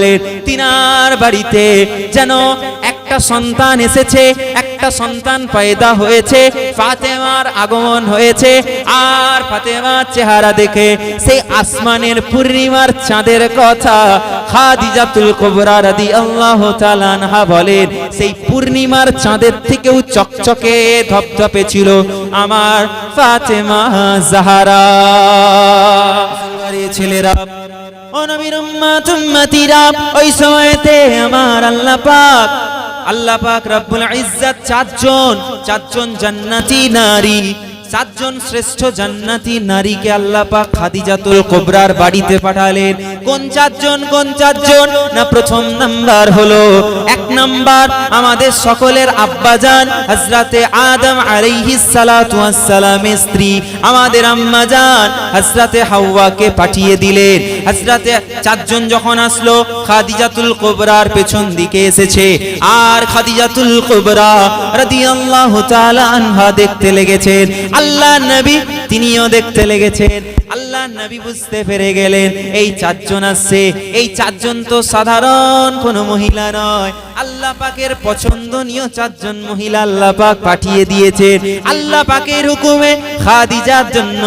করলেন তিনার বাড়িতে যেন একটা সন্তান এসেছে, একটা সন্তান পয়দা হয়েছে, ফাতেমার আগমন হয়েছে, আর ফাতেমার চেহারা দেখে সেই আসমানের পূর্ণিমার চাঁদের কথা। খাদিজাতুল কুবরা রাদিয়াল্লাহু তাআলা আনহা বলেন, সেই পূর্ণিমার চাঁদের থেকেও চকচকে ধপধপে ছিল আমার ফাতেমা জাহারা। ছেলেরা ও নবীর উম্মাত ওই সময়তে আমার আল্লাহ পাক আল্লাহ পাক রব্বুল ইজ্জাত চারজন চারজন জান্নাতি নারী, চারজন শ্রেষ্ঠ জান্নাতি নারীকে আল্লাহ পাক খাদিজাতুল কোবরার বাড়িতে পাঠালেন। কোন চারজন কোন চারজন না, প্রথম নাম্বার হলো এক নাম্বার আমাদের সকলের আব্বাজান, হযরতে আদম সালামের স্ত্রী, আমাদের আম্মাজান, হযরতে হাওয়াকে পাঠিয়ে দিলেন। হযরতে চারজন যখন আসলো, খাদিজাতুল কুবরার পেছন দিকে এসেছে। আর খাদিজাতুল কুবরা রাদিয়াল্লাহু তাআলা আনহা দেখতে লেগেছেন। আল্লাহ নবী তিনিও দেখতে লেগেছেন। আল্লাহ নবী বুঝতে পেরে গেলেন, এই চারজন আছে, এই চারজন তো সাধারণ কোনো মহিলা নয়। আল্লাহ পাকের পছন্দনীয় চারজন মহিলা আল্লাহ পাক পাঠিয়ে দিয়েছেন। আল্লাহ পাকের হুকুমে খাদিজার জন্য,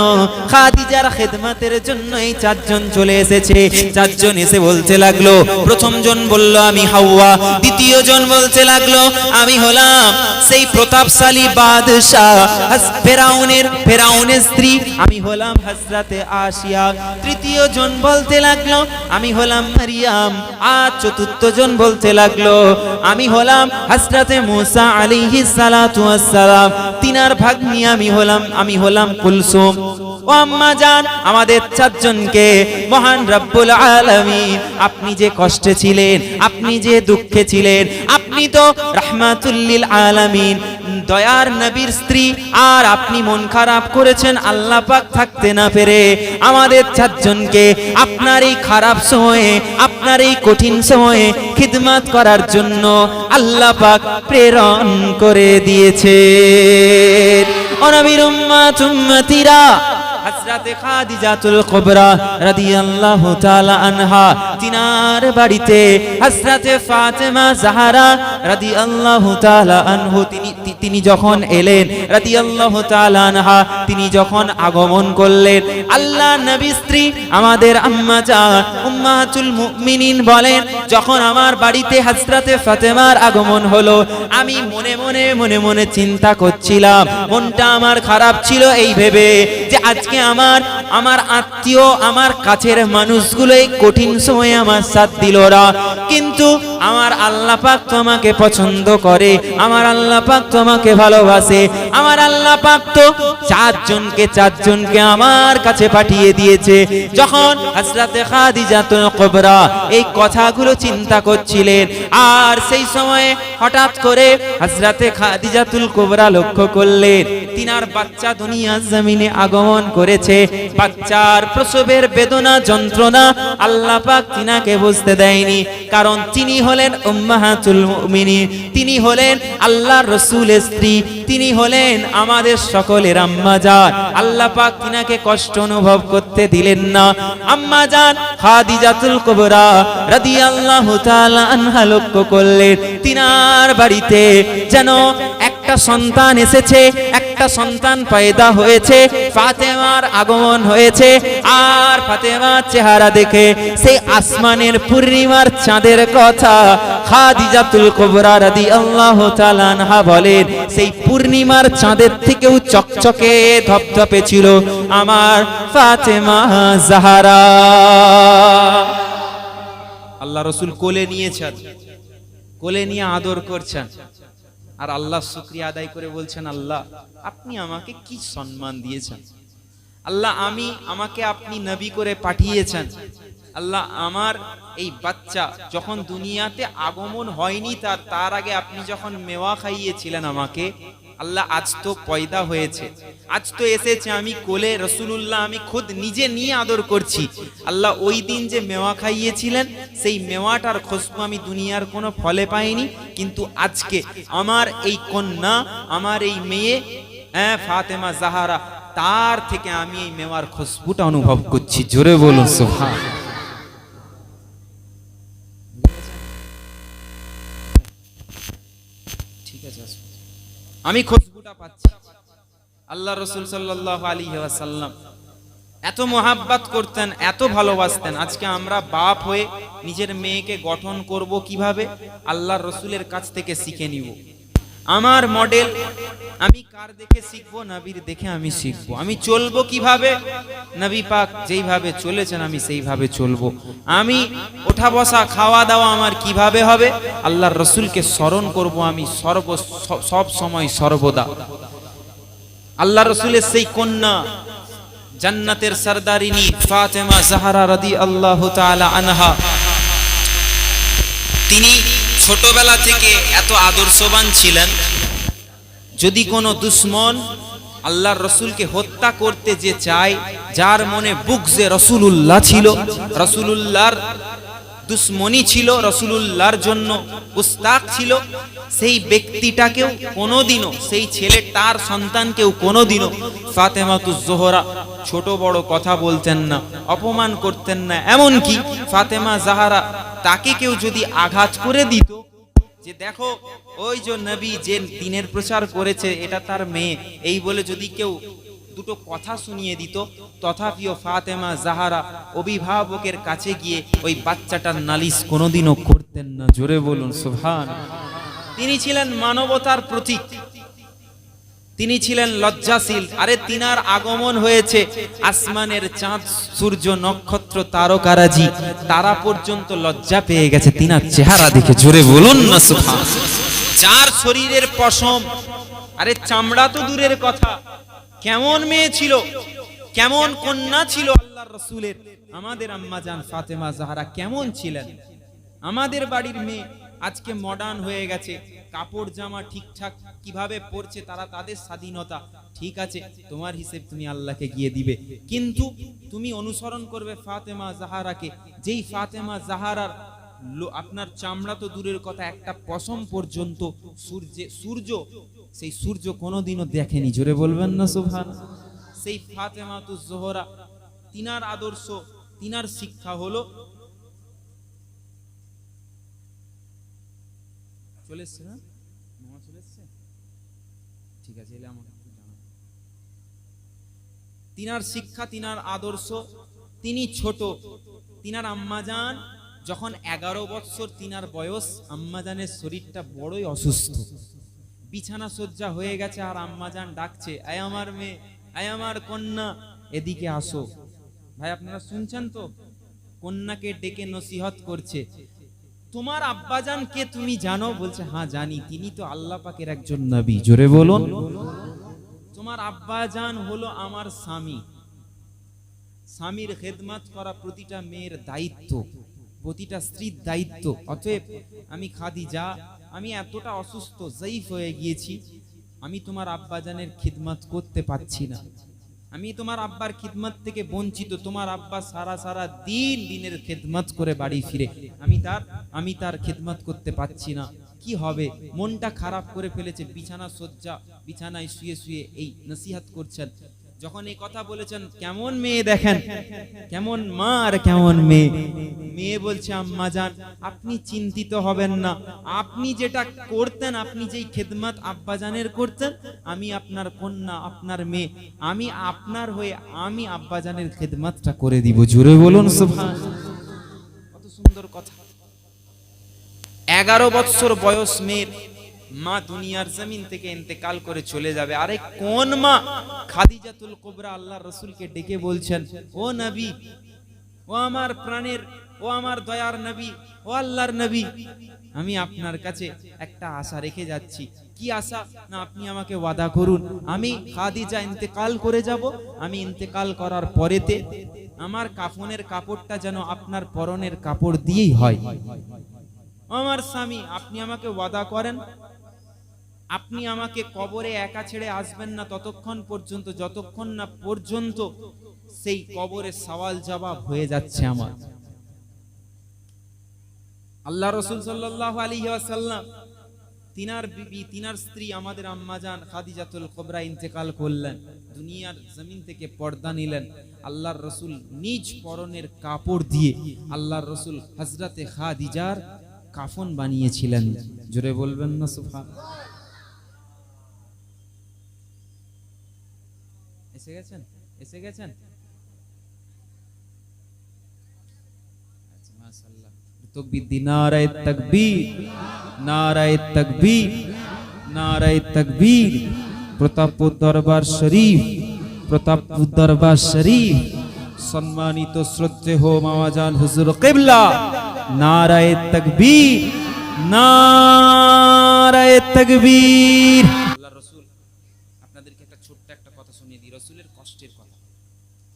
খাদিজার খেদমতের জন্য এই চারজন চলে এসেছে। চারজন এসে বলতে লাগল, প্রথম জন বলল, আমি হাওয়া। দ্বিতীয় জন বলতে লাগল, আমি হলাম সেই প্রতাপশালী বাদশাহ ফেরাউনের ফেরাউনের স্ত্রী। আমি হলাম হজরতে আসিয়া। তৃতীয় জন বলতে লাগল, আমি হলাম মারিয়াম। আর চতুর্থ জন বলতে লাগল আমি হলাম হজরতে মুসা আলিহি সালাম তিনার ভাগ্নি আমি হলাম আমি হলাম কুলসুম। ও আম্মা যান আমাদের চারজনকে মহান রব্বুল আলামিন, আপনি যে কষ্টে ছিলেন, আপনি যে দুঃখে ছিলেন, আপনি তো রাহমাতুল্লিল আলামিন দয়ার নবীর স্ত্রী, আর আপনি মন খারাপ করেছেন, আল্লাহ পাক থাকতে না পেরে আমাদের চারজনকে আপনার এই খারাপ সময়ে, আপনার এই কঠিন সময়ে খিদমত করার জন্য আল্লাহ পাক প্রেরণ করে দিয়েছে অনবীর উম্মাত উম্মতিরা, হযরতে খাদিজাতুল কুবরা রাদিয়াল্লাহু তাআলা আনহা তিনার বাড়িতে হযরতে ফাতেমা জাহরা রাদিয়াল্লাহু তাআলা আনহু, তিনি তিনি যখন এলেন, রাদিয়াল্লাহু তাআলা আনহা, তিনি যখন আগমন করলেন আল্লাহ নবী স্ত্রী আমাদের আম্মা জান উম্মাতুল মুমিনিন বলেন, যখন আমার বাড়িতে হযরতে ফাতেমার আগমন হলো, আমি মনে মনে মনে মনে চিন্তা করছিলাম। মনটা আমার খারাপ ছিল এই ভেবে যে আজকে আমার আমার আত্মীয়, আমার কাছের মানুষগুলো এই কঠিন সময়ে আমার সাথ দিল কিন্তু আমার আল্লাহ পাক তো আমাকে পছন্দ করে, আমার আল্লাহ পাক তো আমাকে ভালোবাসে, আমার আল্লাহ পাক তো চারজনকে চারজনকে আমার কাছে পাঠিয়ে দিয়েছে। যখন হযরতে খাদিজাতুল কুবরা এই কথাগুলো চিন্তা করছিলেন, আর সেই সময়ে হঠাৎ করে হযরতে খাদিজাতুল কুবরা লক্ষ্য করলেন, তিনার বাচ্চা দুনিয়ার জমিনে আগমন করেছে। বাচ্চার প্রসবের বেদনা, যন্ত্রণা আল্লাহ পাক তিনাকে বুঝতে দেয়নি, কারণ তিনি হলেন উম্মাহাতুল মুমিনিন। তিনি হলেন আল্লাহর রাসূলের স্ত্রী, তিনি হলেন আমাদের সকলের আম্মা জান। আল্লাহ পাক তিনাকে কষ্ট অনুভব করতে দিলেন না। আম্মা জান খাদিজাতুল কুবরা রাদিয়াল্লাহু তাআলা আনহা লক্ষ্য করলেন, তিনার বাড়িতে যেন একটা সন্তান এসেছে একটা সন্তান পয়দা হয়েছে, ফাতেমার আগমন হয়েছে, আর ফাতেমার চেহারা দেখে সেই আসমানের পূর্ণিমার চাঁদের কথা খাদিজাতুল কুবরা রাদিয়াল্লাহু তাআলা আনহা বলেন, সেই পূর্ণিমার চাঁদের থেকেও চকচকে, ধপধপে ছিল আমার ফাতেমা জাহারা। আল্লাহ রসুল কোলে নিয়েছেন, কোলে নিয়ে আদর করছেন। আর আল্লাহ শুক্রিয়া আদায় করে বলছেন, আল্লাহ, আপনি আমাকে কি সম্মান দিয়েছেন? আল্লাহ, আমি আমাকে আপনি নবী করে পাঠিয়েছেন। আল্লাহ, আমার এই বাচ্চা যখন দুনিয়াতে আগমন হয়নি, তার তার আগে আপনি যখন মেওয়া খাইয়েছিলেন আমাকে আল্লাহ আজ তো পয়দা হয়েছে। আজ তো এসেছে আমি কোলে রসুলুল্লাহ, আমি খুদ নিজে নিয়ে আদর করছি। আল্লাহ ওই দিন যে মেওয়া খাইয়েছিলেন, সেই মেওয়াটার খুশবু আমি দুনিয়ার কোনো ফলে পাইনি। কিন্তু আজকে আমার এই কন্যা, আমার এই মেয়ে হ্যাঁ ফাতেমা জাহারা, তার থেকে আমি এই মেওয়ার খুশবুটা অনুভব করছি। জোরে বলুন সুবহান ঠিক আছে আসো। আমি খুশবুটা পাচ্ছি। আল্লাহ রসুল সাল্লাহ আলী সাল্লাম এত মোহাব্বাত করতেন, এত ভালোবাসতেন। আজকে আমরা বাপ হয়ে নিজের মেয়েকে গঠন করব কীভাবে? আল্লাহ রসুলের কাছ থেকে শিখে নিব। আমার মডেল আমি কার দেখে শিখব? নবীর দেখে আমি শিখব। আমি চলবো কীভাবে? নবী পাক যেইভাবে চলেছেন, আমি সেইভাবে চলবো। আমি ওঠা বসা খাওয়া দাওয়া আমার কীভাবে হবে? আল্লাহর রসুলকে স্মরণ করব আমি সর্ব, সব সময় সর্বদা। আল্লাহ রসুলের সেই কন্যা, জান্নাতের সরদারিনী ফাতেমা জাহারা রাদি আল্লাহ আনহা। তিনি ছোটবেলা থেকে এত আদর্শবান ছিলেন। যদি কোনো দুশ্মন আল্লাহর রসুলকে হত্যা করতে যে চায়, যার মনে বুকজে রসুলুল্লাহ ছিল, রসুলুল্লাহর দুশ্মনী ছিল, রসুলুল্লাহর জন্য উস্তাক ছিল, সেই ব্যক্তিটাকেও কোনোদিনও, সেই ছেলে তার সন্তানকেও কোনোদিনও ফাতেমাতু জোহরা ছোট বড় কথা বলতেন না, অপমান করতেন না। এমনকি ফাতেমা জাহারা তাকে কেউ যদি আঘাত করে দিত, যে দেখো, ওই যে নবী যে দিনের প্রচার করেছে, এটা তার মেয়ে। এই বলে যদি কেউ দুটো কথা শুনিয়ে দিত, তথাপিও ফাতেমা জাহারা অভিভাবকের কাছে গিয়ে ওই বাচ্চাটার নালিশ কোনোদিনও করতেন না। জোরে বলুন সুভান তিনি ছিলেন মানবতার প্রতীক। তিনি ছিলেন লজ্জাশীল। আরে তিনার আগমন হয়েছে আসমানের চাঁদ, সূর্য, নক্ষত্র, তারকারাজি। তারা পর্যন্ত লজ্জা পেয়ে গেছে। তিনার চেহারা দেখে জোরে বলুন না সুফা যার শরীরের পশম, আরে চামড়া তো দূরের কথা। কেমন মেয়ে ছিল, কেমন কন্যা ছিল আল্লাহর রসুলের। আমাদের আম্মা জান ফাতেমা জাহারা কেমন ছিলেন? আমাদের বাড়ির মেয়ে আজকে মডার্ন হয়ে গেছে। কাপড় জামা ঠিকঠাক কীভাবে পরছে তারা তাদের স্বাধীনতা। ঠিক আছে, তোমার হিসেব তুমি আল্লাহকে গিয়ে দিবে। কিন্তু তুমি অনুসরণ করবে ফাতেমা জাহারাকে। যেই ফাতেমা জাহারার আপনার চামড়া তো দূরের কথা, একটা পশম পর্যন্ত সূর্যে সূর্য, সেই সূর্য কোনোদিনও দেখেনি। জোরে বলবেন না সুভান সেই ফাতেমা তু জোহরা, তিনার আদর্শ, তিনার শিক্ষা হলো চলে এসছে না মামা চলে এসছে? ঠিক আছে এলে আমাকে একটু। তিনার শিক্ষা তিনার আদর্শ তিনি ছোট। তিনার আম্মাজান যখন এগারো বৎসর তিনার বয়স আম্মাজানের শরীরটা বড়ই অসুস্থ। বিছানা সজ্জা হয়ে গেছে আর আম্মাজান ডাকছে আয় আমার মেয়ে আয় আমার কন্যা এদিকে আসো। ভাই আপনারা শুনছেন তো? কন্যাকে ডেকে নসিহত করছে। তোমার আব্বাজান কে তুমি জানো? বলছে হ্যাঁ জানি। তিনি তো আল্লাহ পাকের একজন নবী। জোরে বলুন। তোমার আব্বাজান হলো আমার স্বামী। স্বামীর খেদমত করা প্রতিটা মেয়ের দায়িত্ব, প্রতিটা স্ত্রীর দায়িত্ব। অতএব আমি খাদিজা, আমি এতটা অসুস্থ, জয়ীফ হয়ে গিয়েছি। আমি তোমার আব্বাজানের খিদমত করতে পারছি না। আমি তোমার আব্বার খিদমত থেকে বঞ্চিত, তোমার আব্বা সারা সারা দিন দিনের খেদমত করে বাড়ি ফিরে। আমি তার আমি তার খেদমত করতে পারছি না। কি হবে? মনটা খারাপ করে ফেলেছে, বিছানা শয্যা বিছানায় শুয়ে শুয়ে এই নসিহাত করছেন। যখন এই কথা বলেছেন, কেমন মেয়ে দেখেন? কেমন মা আর কেমন মেয়ে? মেয়ে বলছে, আম্মা যান আপনি চিন্তিত হবেন না। আপনি যেটা করতেন, আপনি যেই খেদমত আব্বাজানের করতেন, আমি আপনার কন্যা, আপনার মেয়ে। আমি আপনার হয়ে আমি আব্বাজানের খেদমতটা করে দিব। জুড়ে বলুন সুবহান কত সুন্দর কথা। এগারো বৎসর বয়স মেয়ের। মা দুনিয়ার জমিন থেকে ইন্তেকাল করে চলে যাবে। আরে কোন মা? খাদিজাতুল কুবরা আল্লাহ রসুলকে ডেকে বলছেন, ও নবী, ও আমার প্রাণের, ও আমার দয়ার নবী, ও আল্লাহর নবী, আমি আপনার কাছে একটা আশা রেখে যাচ্ছি। কি আশা? না, আপনি আমাকে ওয়াদা করুন। আমি খাদিজা ইন্তেকাল করে যাব। আমি ইন্তেকাল করার পরেতে আমার কাফনের কাপড়টা যেন আপনার পরনের কাপড় দিয়েই হয়। আমার স্বামী, আপনি আমাকে ওয়াদা করেন আপনি আমাকে কবরে একা ছেড়ে আসবেন না ততক্ষণ পর্যন্ত, যতক্ষণ না পর্যন্ত সেই কবরে সওয়াল জবাব হয়ে যাচ্ছে আমার। আল্লাহ রসুল সাল্লাহ আলী আসাল্লাম তিনার বিবি, তিনার স্ত্রী, আমাদের আম্মাজান খাদিজাতুল কবরা ইন্তেকাল করলেন, দুনিয়ার জমিন থেকে পর্দা নিলেন, আল্লাহর রসুল নিজ পরনের কাপড় দিয়ে আল্লাহর রসুল হজরতে খাদিজার কাফন বানিয়েছিলেন। জোরে বলবেন না সুফান এসে গেছেন? এসে গেছেন? আচ্ছা, মাশাআল্লাহ। তকবীর দি নারায়ে তাকবীর নারায়ে তাকবীর নারায়ে তাকবীর। প্রতাপপুর দরবার শরীফ প্রতাপপুর দরবার শরীফ। সম্মানিত শ্রদ্ধেয় মামাজান হুজুর কিবলা নারায়ে তাকবীর নারায়ে তাকবীর আল্লাহ রাসূল আপনাদেরকে একটা ছোট্ট একটা কথা শুনিয়ে দিই রসুলের কষ্টের কথা।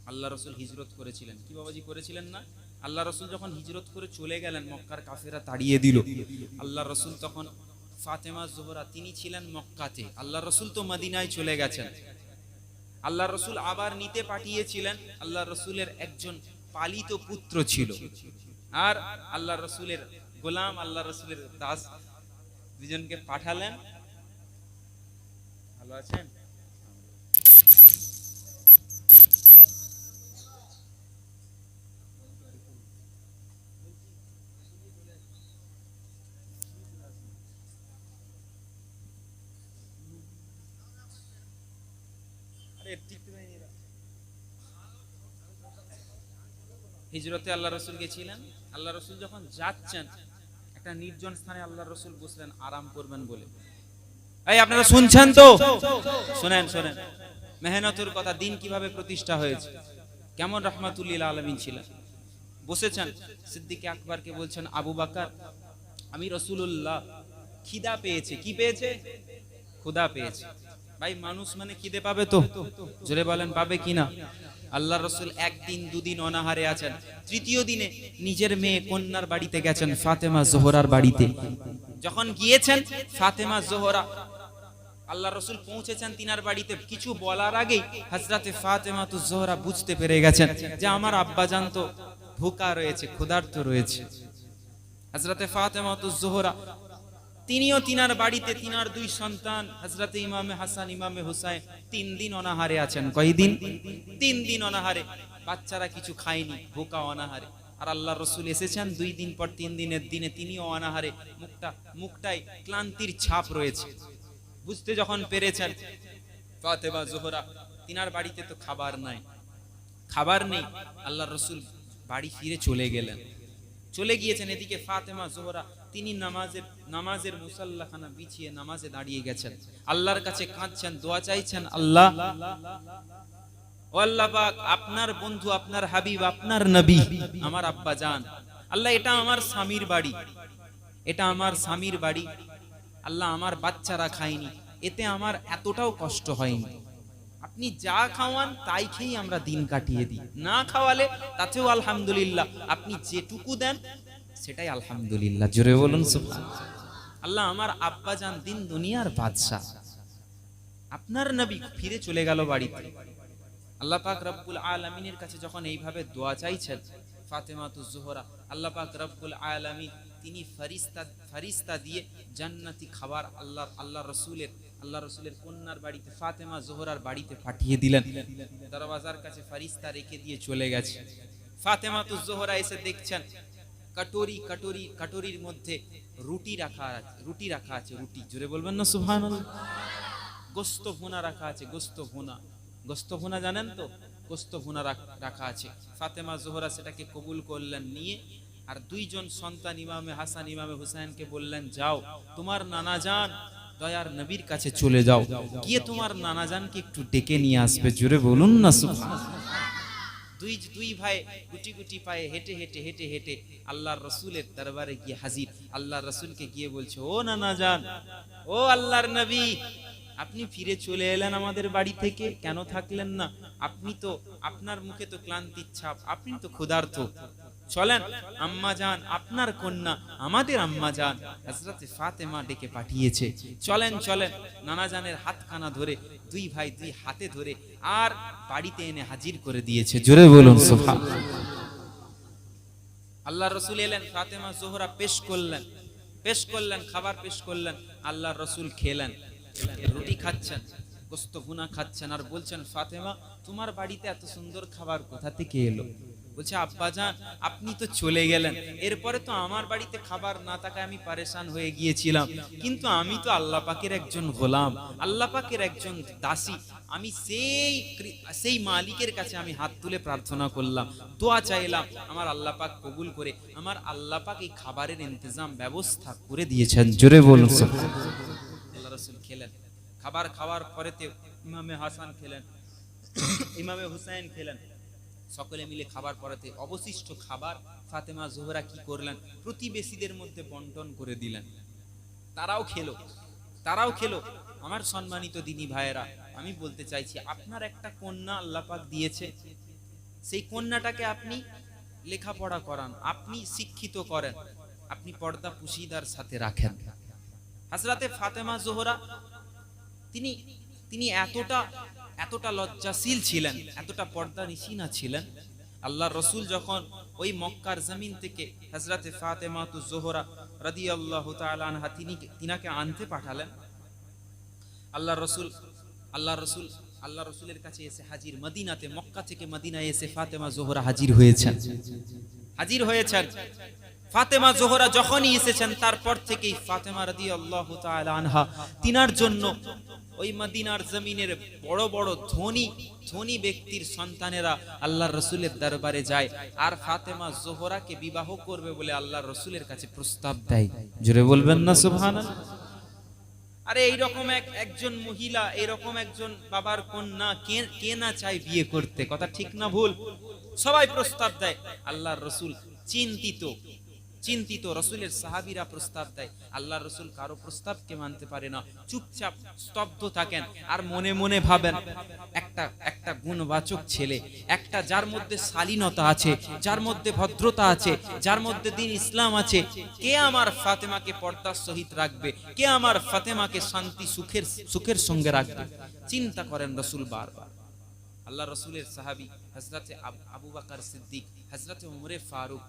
আল্লাহ রসুল হিজরত করেছিলেন। কি বাবাজি করেছিলেন না? আল্লাহ রসুল যখন হিজরত করে চলে গেলেন, মক্কার কাফেরা তাড়িয়ে দিল। আল্লাহ রসুল তখন ফাতেমা, জোহরা তিনি ছিলেন মক্কাতে। আল্লাহ রসুল তো মদিনায় চলে গেছেন। আল্লাহ রসুল আবার নিতে পাঠিয়েছিলেন। আল্লাহ রসুলের একজন পালিত পুত্র ছিল। আর আল্লাহ রসুলের গোলাম, আল্লাহ রসুলের দাস দুজনকে পাঠালেন। ভালো আছেন? হিজরতে আল্লাহ রসুল গেছিলেন। আল্লাহ রসুল যখন যাচ্ছেন, একটা নির্জন স্থানে আল্লাহ রসুল বসলেন, আরাম করবেন বলে। এই, আপনারা শুনছেন তো? শোনেন শোনেন। মেহনতের কথা, দিন কীভাবে প্রতিষ্ঠা হয়েছে? কেমন রহমাতুল্লিল আলমিন ছিলেন? বসেছেন, সিদ্দিক আকবরকে বলছেন, আবু বাকার, আমি রসুল্লাহ খিদা পেয়েছে। কি পেয়েছে? ক্ষুদা পেয়েছে। ভাই, মানুষ মানে খিদে পাবে তো? জোরে বলেন, পাবে কিনা? আল্লাহ রসুল একদিন, দুদিন অনাহারে আছেন। তৃতীয় দিনে নিজের মেয়ে কন্যার বাড়িতে গেছেন, ফাতেমা জোহরার বাড়িতে। যখন গিয়েছেন, ফাতেমা জোহরা আল্লাহ রসুল পৌঁছেছেন তিনার বাড়িতে। কিছু বলার আগেই হজরতে ফাতেমা তো জোহরা বুঝতে পেরে গেছেন যে আমার আব্বাজান তো ভুকা রয়েছে, ক্ষুধার্ত রয়েছে। হজরতে ফাতেমা তো জোহরা তিনিও তিনার বাড়িতে তিনার দুই সন্তান হজরতে ইমামে হাসান, ইমামে হুসাইন, তিন দিন অনাহারে আছেন। কয়দিন? তিন দিন অনাহারে। বাচ্চারা কিছু খায়নি ভুকা অনাহারে। আর আল্লাহ রসুল এসেছেন, দুই দিন পর তিন দিনের দিনে তিনিও অনাহারে। মুখটা মুখটাই ক্লান্তির ছাপ রয়েছে। বুঝতে যখন পেরেছেন, ফাতেমা, জোহরা, তিনার বাড়িতে তো খাবার নাই। খাবার নেই। আল্লাহ রসুল বাড়ি ফিরে চলে গেলেন। চলে গিয়েছেন এদিকে ফাতেমা, জোহরা। তিনি নামাজের নামাজের মুসাল্লাখানা বিছিয়ে নামাজে দাঁড়িয়ে গেছেন। আল্লাহর কাছে কাঁদছেন, দোয়া চাইছেন, আল্লাহ। ও আল্লাহ পাক, আপনার বন্ধু, আপনার হাবিব, আপনার নবী, আমার আব্বা জান। আল্লাহ, এটা আমার স্বামীর বাড়ি। এটা আমার স্বামীর বাড়ি। আল্লাহ, আমার বাচ্চারা খায়নি। এতে আমার এতটাও কষ্ট হয়নি। আপনি যা খাওয়ান, তাই খেয়েই আমরা দিন কাটিয়ে দিই। না খাওয়ালে তাতেও আলহামদুলিল্লাহ। আপনি যেটুকু দেন সেটাই আলহামদুলিল্লাহ। জোরে বলুন আল্লাহ আমার আব্বা জান দিন দুনিয়ার বাদশাহ। আপনার নবী ফিরে চলে গেল বাড়িতে। আল্লাহ পাক রব্বুল আলামিনের কাছে যখন এইভাবে দোয়া চাইছেন ফাতেমাতু জোহরা আল্লাহ পাক রব্বুল আলামিন তিনি ফারিস্তা ফারিস্তা দিয়ে জান্নাতি খাবার আল্লাহ আল্লাহ রসুলের আল্লাহ রসুলের কন্যার বাড়িতে ফাতেমা জোহরার বাড়িতে পাঠিয়ে দিলেন। দরওয়াজার কাছে ফারিস্তা রেখে দিয়ে চলে গেছে। ফাতেমাতু জোহরা এসে দেখছেন কাটোরি কাটোরি, কাটোরির মধ্যে রুটি রাখা আছে, রুটি রাখা আছে, রুটি। জোরে বলবেন না, সুবহানাল্লাহ? গোস্ত ভুনা রাখা আছে, গোস্ত ভুনা। গোস্ত ভুনা জানেন তো? গোস্ত ভুনা রাখ- আছে। ফাতেমা জোহরা সেটাকে কবুল করলেন, নিয়ে আর দুইজন সন্তান ইমামে হাসান, ইমামে হুসাইনকে বললেন, যাও, তোমার নানা যান দয়ার নবীর কাছে চলে যাও। গিয়ে তোমার নানা জানকে একটু ডেকে নিয়ে আসবে। জোরে বলুন না সুবহান দুই দুই ভাই গুটি গুটি পায়ে হেঁটে হেঁটে হেঁটে হেঁটে আল্লাহর রসুলের দরবারে গিয়ে হাজির। আল্লাহর রসুলকে গিয়ে বলছে, ও নানা যান ও আল্লাহর নবী, আপনি ফিরে চলে এলেন আমাদের বাড়ি থেকে? কেন থাকলেন না? আপনি তো, আপনার মুখে তো ক্লান্তির ছাপ, আপনি তো ক্ষুধার্ত। চলেন, আম্মা যান, আপনার কন্যা, আমাদের আম্মা যান হজরতে ফাতেমা ডেকে পাঠিয়েছে। চলেন চলেন, নানা জানের হাতখানা ধরে, দুই ভাই দুই হাতে ধরে, আর বাড়িতে এনে হাজির করে দিয়েছে। জোরে বলুন সোফা আল্লাহ রসুল এলেন, ফাতেমা জোহরা পেশ করলেন পেশ করলেন, খাবার পেশ করলেন আল্লাহ রসুল খেলেন, রুটি খাচ্ছেন, গোস্ত ভুনা খাচ্ছেন, আর বলছেন, ফাতেমা, তোমার বাড়িতে এত সুন্দর খাবার কোথা থেকে এলো? বলছে আব্বাজান আপনি তো চলে গেলেন। এরপরে তো আমার বাড়িতে খাবার না থাকায় আমি পারেশান হয়ে গিয়েছিলাম। কিন্তু আমি তো আল্লাহ পাকের একজন গোলাম, আল্লাহ পাকের একজন দাসী। আমি সেই সেই মালিকের কাছে আমি হাত তুলে প্রার্থনা করলাম, দোয়া চাইলাম, আমার আল্লাহ পাক কবুল করে, আমার আল্লাহ পাক এই খাবারের ইন্তজাম ব্যবস্থা করে দিয়েছেন। জোরে বলুন আল্লাহ রসুল খেলেন। খাবার খাওয়ার পরেতে ইমামে হাসান খেলেন, ইমামে হুসাইন খেলেন। সকলে মিলে খাবার পরাতে অবশিষ্ট খাবার ফাতেমা জোহরা কি করলেন? প্রতিবেশীদের মধ্যে বন্টন করে দিলেন। তারাও খেলো তারাও খেলো। আমার সম্মানিত দিনী ভাইয়েরা, আমি বলতে চাইছি, আপনার একটা কন্যা আল্লাপাক দিয়েছে। সেই কন্যাটাকে আপনি লেখাপড়া করান, আপনি শিক্ষিত করেন, আপনি পর্দা পুশিদার সাথে রাখেন। হাজরাতে ফাতেমা জোহরা, তিনি তিনি এতটা এতটা লজ্জাশীল ছিলেন, এতটা পর্দা নিশিনা ছিলেন। আল্লাহ রসুল যখন ওই মক্কার জমিন থেকে হজরতে ফাতেমা তু জোহরা রাদি আল্লাহ আনহা তিনি তিনাকে আনতে পাঠালেন আল্লাহ রসুল আল্লাহ রসুল আল্লাহ রসুলের কাছে এসে হাজির মদিনাতে, মক্কা থেকে মদিনায় এসে ফাতেমা জোহরা হাজির হয়েছেন। হাজির হয়েছেন। ফাতেমা জোহরা যখনই এসেছেন, তারপর থেকেই ফাতেমা রাদি আল্লাহ আনহা তিনার জন্য ওই মদিনার জমিনের বড় বড় ধনী ধনী ব্যক্তির সন্তানেরা আল্লাহ রসুলের দরবারে যায়। আর ফাতেমা জোহরাকে বিবাহ করবে বলে আল্লাহ রসুলের কাছে প্রস্তাব দেয়। জুড়ে বলবেন না সুবহান আরে এইরকম এক, একজন মহিলা এরকম একজন বাবার কন্যা কে না চায় বিয়ে করতে? কথা ঠিক না ভুল? সবাই প্রস্তাব দেয়। আল্লাহর রসুল চিন্তিত। চিন্তিত রসুলের সাহাবিরা প্রস্তাব দেয়। আল্লাহ রসুল কারও প্রস্তাবকে মানতে পারে না। চুপচাপ স্তব্ধ থাকেন আর মনে মনে ভাবেন, একটা একটা গুণবাচক ছেলে, একটা যার মধ্যে শালীনতা আছে, যার মধ্যে ভদ্রতা আছে, যার মধ্যে দিন ইসলাম আছে, কে আমার ফাতেমাকে পর্দার সহিত রাখবে? কে আমার ফাতেমাকে শান্তি, সুখের সুখের সঙ্গে রাখবে? চিন্তা করেন রসুল বারবার। আল্লাহ রসুলের সাহাবি হজরতে আবু বাকার সিদ্দিক হজরতে উমরে ফারুক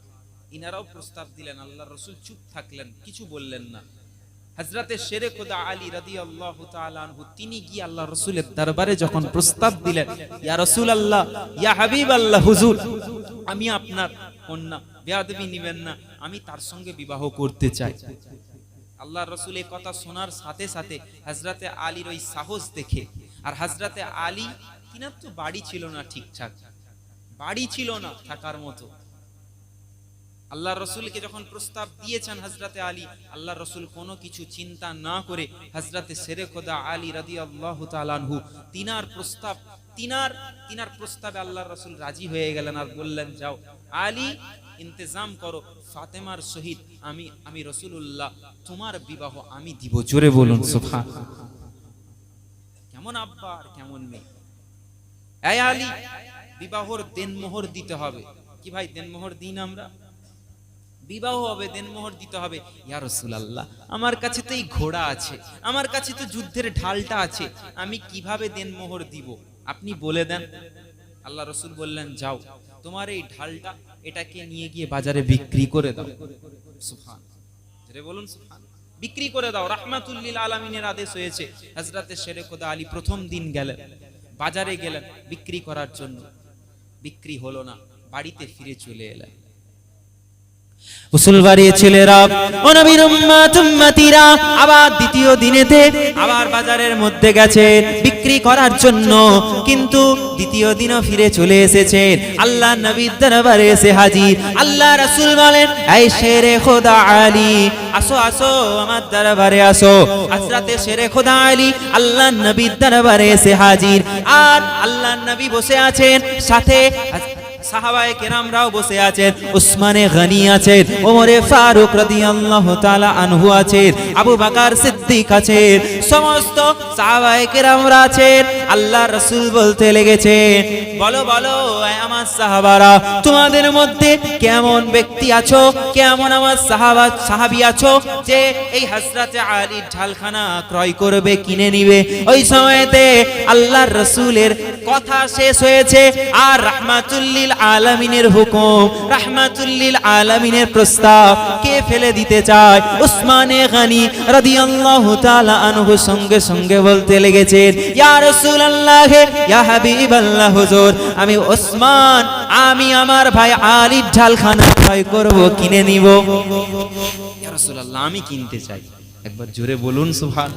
ইনারাও প্রস্তাব দিলেন, আল্লাহ রসুল চুপ থাকলেন, কিছু বললেন না। হজরতে শেরে খোদা আলী রাদি আল্লাহ আনহু, তিনি গিয়ে আল্লাহ রসুলের দরবারে যখন প্রস্তাব দিলেন, ইয়া রসুল আল্লাহ ইয়া হাবিব আল্লাহ হুজুর, আমি আপনার কন্যা, বেয়াদবি নিবেন না, আমি তার সঙ্গে বিবাহ করতে চাই। আল্লাহ রসুল এই কথা শোনার সাথে সাথে হজরতে আলীর ওই সাহস দেখে, আর হজরতে আলী কিনার তো বাড়ি ছিল না ঠিকঠাক, বাড়ি ছিল না থাকার মতো। আল্লাহ রসুলকে যখন প্রস্তাব দিয়েছেন হজরতে আলী, আল্লাহ রসুল কোনো কিছু চিন্তা না করে হজরতে সেরে খোদা আলী রাদি আল্লাহ তালানহু তিনার প্রস্তাব, তিনার তিনার প্রস্তাবে আল্লাহ রসুল রাজি হয়ে গেলেন আর বললেন, যাও, আলী, ইন্তজাম করো, ফাতেমার সহিত আমি আমি রসুল্লাহ তোমার বিবাহ আমি দিব। জোরে বলুন সুফা কেমন আব্বা আর কেমন মেয়ে। আলী, বিবাহর দেনমোহর দিতে হবে। কি ভাই, দেনমোহর দিন আমরা? বিবাহ হবে দেনমোহর দিতে হবে। ইয়া রাসূলুল্লাহ, আমার কাছে তো এই ঘোড়া আছে, আমার কাছে তো যুদ্ধের ঢালটা আছে, আমি কীভাবে দেনমোহর দিব? আপনি বলে দেন। আল্লাহ রসুল বললেন, যাও, তোমার এই ঢালটা এটাকে নিয়ে গিয়ে বাজারে বিক্রি করে দাও। সুফান বলুন সুফান বিক্রি করে দাও রাহমাতুল্লিল আলামিনের আদেশ হয়েছে। হযরতে শেরে খোদা আলী প্রথম দিন গেলেন, বাজারে গেলেন বিক্রি করার জন্য। বিক্রি হলো না, বাড়িতে ফিরে চলে এলেন। খোদা আলী, আসো আসো, আমার দরবারে আসো। খোদা আলী, আল্লাহ নবীর দরবারে এসে হাজির। আর আল্লাহ নবী বসে আছেন, সাথে সাহাবায়ে কেরামরাও বসে আছেন, উসমানে গনি আছেন, ওমরে ফারুক রাদিয়াল্লাহু তাআলা আনহু আছেন, আবু বকর সিদ্দিক আছেন, সমস্ত সাহাবায়ে কেরামরা আছেন আল্লাহ রাসূল বলতে লেগেছেন বলো বলো আমার সাহাবারা, তোমাদের মধ্যে কেমন ব্যক্তি আছো, কেমন আমার সাহাবা, সাহাবী আছো, যে এই হযরতে আলীর ঢালখানা ক্রয় করবে, কিনে নিবে? ওই সময়তে আল্লাহর রাসূলের কথা শেষ হয়েছে, আর রাহমাতুল্লিল আলামিনের হুকুম, রাহমাতুল্লিল আলামিনের প্রস্তাব কে ফেলে দিতে চায়? উসমানে গনি রাদিয়াল্লাহু তাআলা আনহু সঙ্গে সঙ্গে বলতে লেগেছেন, ইয়া রাসূলুল্লাহ, ইয়া হাবিবাল্লাহ হুজুর, আমি ওসমান আমি আমার ভাই আলীর ঢালখানা ক্রয় করব, কিনে নিব। ইয়া রাসূলুল্লাহ, আমি কিনতে চাই। একবার জোরে বলুন, সুবহান।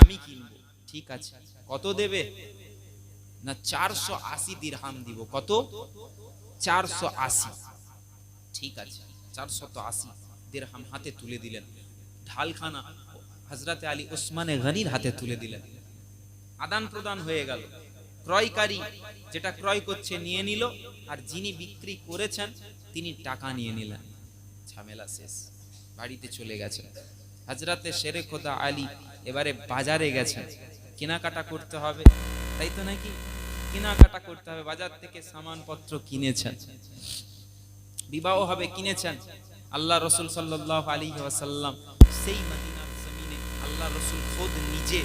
আমি কিনবো। ঠিক আছে। কত দেবে? না চারশো আশি দিরহাম দিব। কত? চারশো আশি। ঠিক আছে চারশত আশি দিরহাম হাতে তুলে দিলেন। ঢালখানা হজরতে আলী ওসমানে গনির হাতে তুলে দিলেন। আদান প্রদান হয়ে গেল। ক্রয়কারী যেটা ক্রয় করছে নিয়ে নিল, আর যিনি বিক্রি করেছেন, তিনি টাকা নিয়ে নিলেন। ঝামেলা শেষ, বাড়িতে চলে গেছেন। হজরতে শেরে খোদা আলী এবারে বাজারে গেছেন। কেনাকাটা করতে হবে, তাই তো নাকি? কেনাকাটা করতে হবে, বাজার থেকে সামানপত্র কিনেছেন। বিবাহ হবে, কিনেছেন। আল্লাহ রসুল সাল্লাহ আলী ওয়াসাল্লাম সেই মদিনার জমিনে আল্লাহ রসুল খোদ নিজে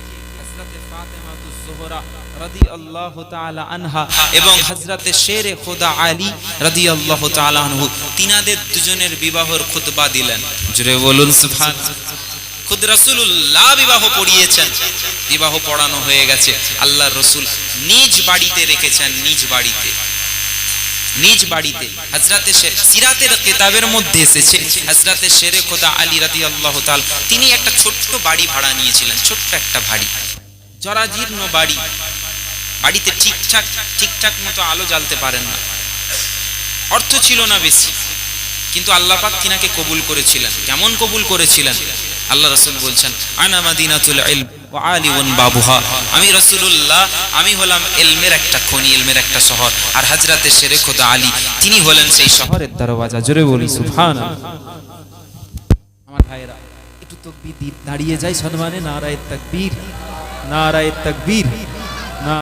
দুজনের বিবাহর খুতবা দিলেন। জুড়ে বলুন সুবহান খুদ রসুল্লাহ বিবাহ পড়িয়েছেন। বিবাহ পড়ানো হয়ে গেছে। আল্লাহ রসুল নিজ বাড়িতে রেখেছেন, নিজ বাড়িতে। নিজ বাড়িতে। হজরতে সিরাতের কিতাবের মধ্যে এসেছে। হজরতে শেরে খোদা আলী রাদি আল্লাহ তাল তিনি একটা ছোট্ট বাড়ি ভাড়া নিয়েছিলেন, ছোট্ট একটা বাড়ি। জরাজীর্ণ বাড়ি। বাড়িতে ঠিকঠাক ঠিকঠাক মতো আলো জ্বালতে পারেন না। অর্থ ছিল না বেশি। কিন্তু আল্লাহ পাক তিনাকে কবুল করেছিলেন। কেমন কবুল করেছিলেন? আল্লাহ রসুল বলছেন, আনা মাদিনাতুল ইলম আলিউন বাবুহা। আমি রসুলুল্লাহ, আমি হলাম এলমের একটা খনি এলমের একটা শহর। আর হাজরাতে শেরে খোদা আলী, তিনি হলেন সেই শহরের দরওয়াজা। জোরে বলি সুফান আমার ভাইরা একটু তকবীর দাঁড়িয়ে যাই সম্মানে নারায়ে তাকবীর নারায়ে তাকবীর।